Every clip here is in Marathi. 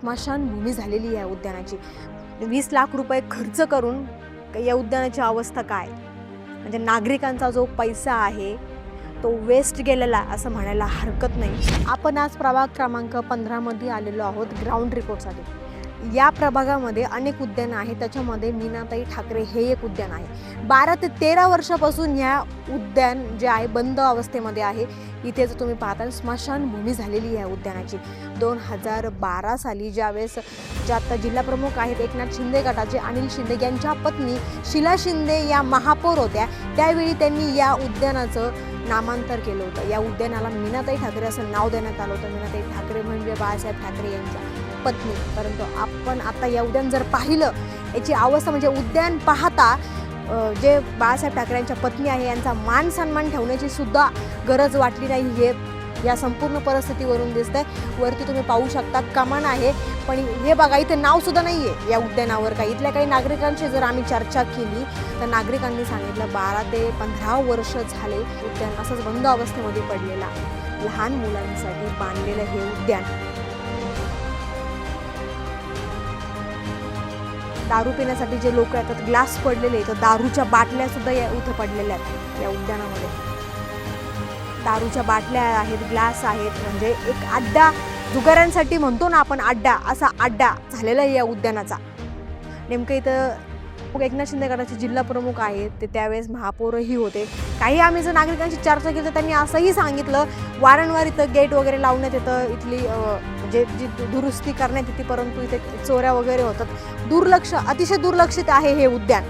स्मशानभूमी झालेली आहे उद्यानाची. म्हणजे वीस लाख रुपये खर्च करून या उद्यानाची अवस्था काय? म्हणजे नागरिकांचा जो पैसा आहे तो वेस्ट गेलेला असं म्हणायला हरकत नाही. आपण आज प्रभाग क्रमांक पंधरामध्ये आलेलो आहोत ग्राउंड रिपोर्टसाठी या प्रभागामध्ये अनेक उद्यानं आहेत. त्याच्यामध्ये मीनाताई ठाकरे हे एक उद्यान आहे. बारा ते तेरा वर्षापासून ह्या उद्यान जे आहे बंद अवस्थेमध्ये आहे. इथे जर तुम्ही पाहता स्मशानभूमी झालेली आहे उद्यानाची. दोन हजार बारा साली ज्यावेळेस ज्या आता जिल्हाप्रमुख आहेत एकनाथ शिंदे गटाचे अनिल शिंदे यांच्या पत्नी शिला शिंदे या महापौर होत्या. त्यावेळी त्यांनी या उद्यानाचं नामांतर केलं होतं. या उद्यानाला मीनाताई ठाकरे असं नाव देण्यात आलं होतं. मीनाताई ठाकरे म्हणजे बाळासाहेब ठाकरे यांच्या. पत्नी. परंतु आपण आता या उद्यान जर पाहिलं याची अवस्था म्हणजे उद्यान पाहता जे बाळासाहेब ठाकरेंच्या पत्नी आहे यांचा मान सन्मान ठेवण्याची सुद्धा गरज वाटली नाही. हे या संपूर्ण परिस्थितीवरून दिसतंय. वरती तुम्ही पाहू शकता कमान आहे. पण हे बघा इथे नाव सुद्धा नाही आहे या उद्यानावर काही. इथल्या काही नागरिकांशी जर आम्ही चर्चा केली तर नागरिकांनी सांगितलं बारा ते पंधरा वर्ष झाले उद्यान असंच बंद अवस्थेमध्ये पडलेला. आहे लहान मुलांसाठी बांधलेलं हे उद्यान. दारू पिण्यासाठी जे लोक येतात ग्लास पडलेले तर दारूच्या बाटल्या सुद्धा या इथे पडलेल्या आहेत या उद्यानामध्ये. दारूच्या बाटल्या आहेत ग्लास आहेत म्हणजे एक अड्डा जुगाऱ्यांसाठी म्हणतो ना आपण अड्डा असा अड्डा झालेला आहे या उद्यानाचा. नेमकं इथं मग एकनाथ शिंदे गटाचे जिल्हा प्रमुख आहेत. ते त्यावेळेस महापौरही होते. काही आम्ही जर नागरिकांशी चर्चा केली तर त्यांनी असंही सांगितलं वारंवार इथं गेट वगैरे लावण्यात येतं इथली म्हणजे जी दुरुस्ती करण्यात येते परंतु इथे चोऱ्या वगैरे होतात. दुर्लक्ष अतिशय दुर्लक्षित आहे हे उद्यान.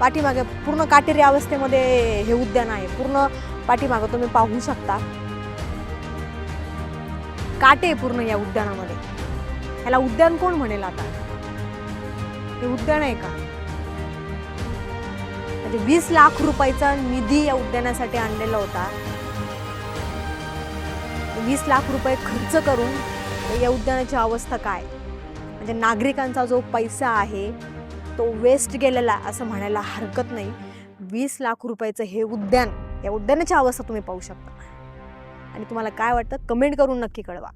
पाठीमागे पूर्ण काटेरी अवस्थेमध्ये हे उद्यान आहे. पूर्ण पाठीमागं तुम्ही पाहू शकता. काटे पूर्ण या उद्यानामध्ये. ह्याला उद्यान कोण म्हणेल आता? हे उद्यान आहे का? म्हणजे वीस लाख रुपयाचा निधी या उद्यानासाठी आणलेला होता. वीस लाख रुपये खर्च करून या उद्यानाची अवस्था काय? म्हणजे नागरिकांचा जो पैसा आहे तो वेस्ट गेलेला असं म्हणायला हरकत नाही. वीस लाख रुपयाचं हे उद्यान या उद्यानाची अवस्था तुम्ही पाहू शकता. आणि तुम्हाला काय वाटतं? कमेंट करून नक्की कळवा.